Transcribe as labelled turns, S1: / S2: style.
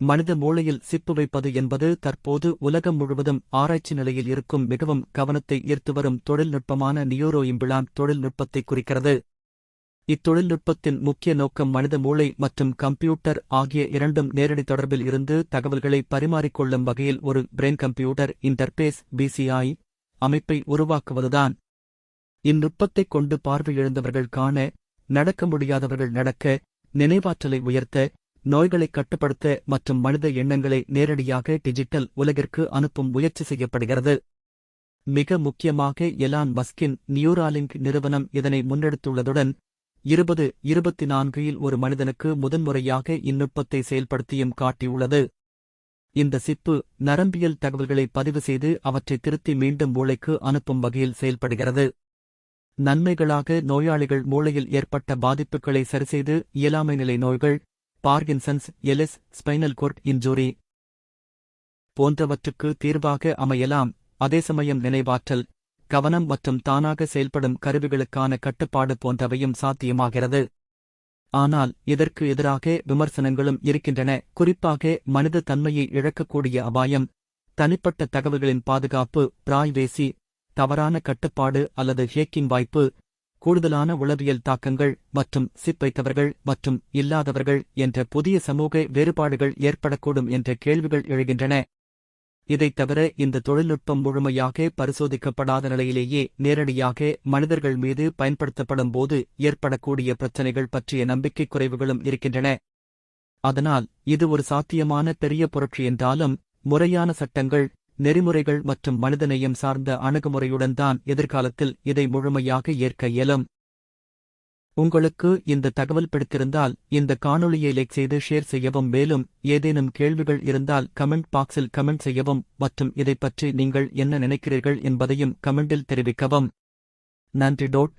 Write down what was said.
S1: மனித மூளையில் சிப்பு வைப்பது என்பது தற்போது உலகம் முழுவதும் ஆராய்ச்சி நிலையில் இருக்கும் மிகவும் கவனத்தை ஈர்த்து வரும் தொழில்நுட்பமான நியூரோ இம்பிளான் தொழில்நுட்பத்தை குறிக்கிறது. இத்தொழில்நுட்பத்தின் முக்கிய நோக்கம் மனித மூளை மற்றும் கம்ப்யூட்டர் ஆகிய இரண்டும் நேரடி தொடர்பில் இருந்து தகவல்களை பரிமாறிக்கொள்ளும் வகையில் ஒரு பிரெயின் கம்ப்யூட்டர் இன்டர்பேஸ் பிசிஐ அமைப்பை உருவாக்குவதுதான். இந்நுட்பத்தைக் கொண்டு பார்வையிழந்தவர்கள் காண நடக்க முடியாதவர்கள் நடக்க நினைவாற்றலை உயர்த்த நோய்களை கட்டுப்படுத்த மற்றும் மனித எண்ணங்களை நேரடியாக டிஜிட்டல் உலகிற்கு அனுப்பும் முயற்சி செய்யப்படுகிறது. மிக முக்கியமாக எலான் மஸ்கின் நியூராலிங்க் நிறுவனம் இதனை முன்னெடுத்துள்ளதுடன் இருபது இருபத்தி நான்கில் ஒரு மனிதனுக்கு முதன்முறையாக இந்நுட்பத்தை செயல்படுத்தியும் காட்டியுள்ளது. இந்த சிப்பு நரம்பியல் தகவல்களை பதிவு செய்து அவற்றை திருத்தி மீண்டும் மூளைக்கு அனுப்பும் வகையில் செயல்படுகிறது. நன்மைகளாக நோயாளிகள் மூளையில் ஏற்பட்ட பாதிப்புகளை சரிசெய்து இயலாமை நிலை நோய்கள் பார்கின்சன்ஸ் எலிஸ் ஸ்பைனல் கோர்ட் இன்ஜூரி போன்றவற்றுக்கு தீர்வாக அமையலாம். அதே சமயம் நினைவாற்றல் கவனம் மற்றும் தானாக செயல்படும் கருவிகளுக்கான கட்டுப்பாடு போன்றவையும் சாத்தியமாகிறது. ஆனால் இதற்கு எதிராக விமர்சனங்களும் இருக்கின்றன. குறிப்பாக மனித தன்மையை இழக்கக்கூடிய அபாயம் தனிப்பட்ட தகவல்களின் பாதுகாப்பு பிராய்வேசி தவறான கட்டுப்பாடு அல்லது ஹேக்கிங் வாய்ப்பு கூடுதலான உளவியல் தாக்கங்கள் மற்றும் சிப்பைத்தவர்கள் மற்றும் இல்லாதவர்கள் என்ற புதிய சமூக வேறுபாடுகள் ஏற்படக்கூடும் என்ற கேள்விகள் எழுகின்றன. இதைத் தவிர இந்த தொழில்நுட்பம் முழுமையாக பரிசோதிக்கப்படாத நிலையிலேயே நேரடியாக மனிதர்கள் மீது பயன்படுத்தப்படும் போது ஏற்படக்கூடிய பிரச்சினைகள் பற்றிய நம்பிக்கை குறைவுகளும் இருக்கின்றன. அதனால் இது ஒரு சாத்தியமான பெரிய புரட்சி என்றாலும் முறையான சட்டங்கள் நெறிமுறைகள் மற்றும் மனிதநேயம் சார்ந்த அணுகுமுறையுடன் தான் எதிர்காலத்தில் இதை முழுமையாக ஏற்க இயலும். உங்களுக்கு இந்த தகவல் பிடித்திருந்தால் இந்த காணொளியை லைக் செய்து ஷேர் செய்யவும் மேலும் ஏதேனும் கேள்விகள் இருந்தால் கமெண்ட் பாக்ஸில் கமெண்ட் செய்யவும் மற்றும் இதைப் பற்றி நீங்கள் என்ன நினைக்கிறீர்கள் என்பதையும் கமெண்டில் தெரிவிக்கவும். நன்றி டோட்.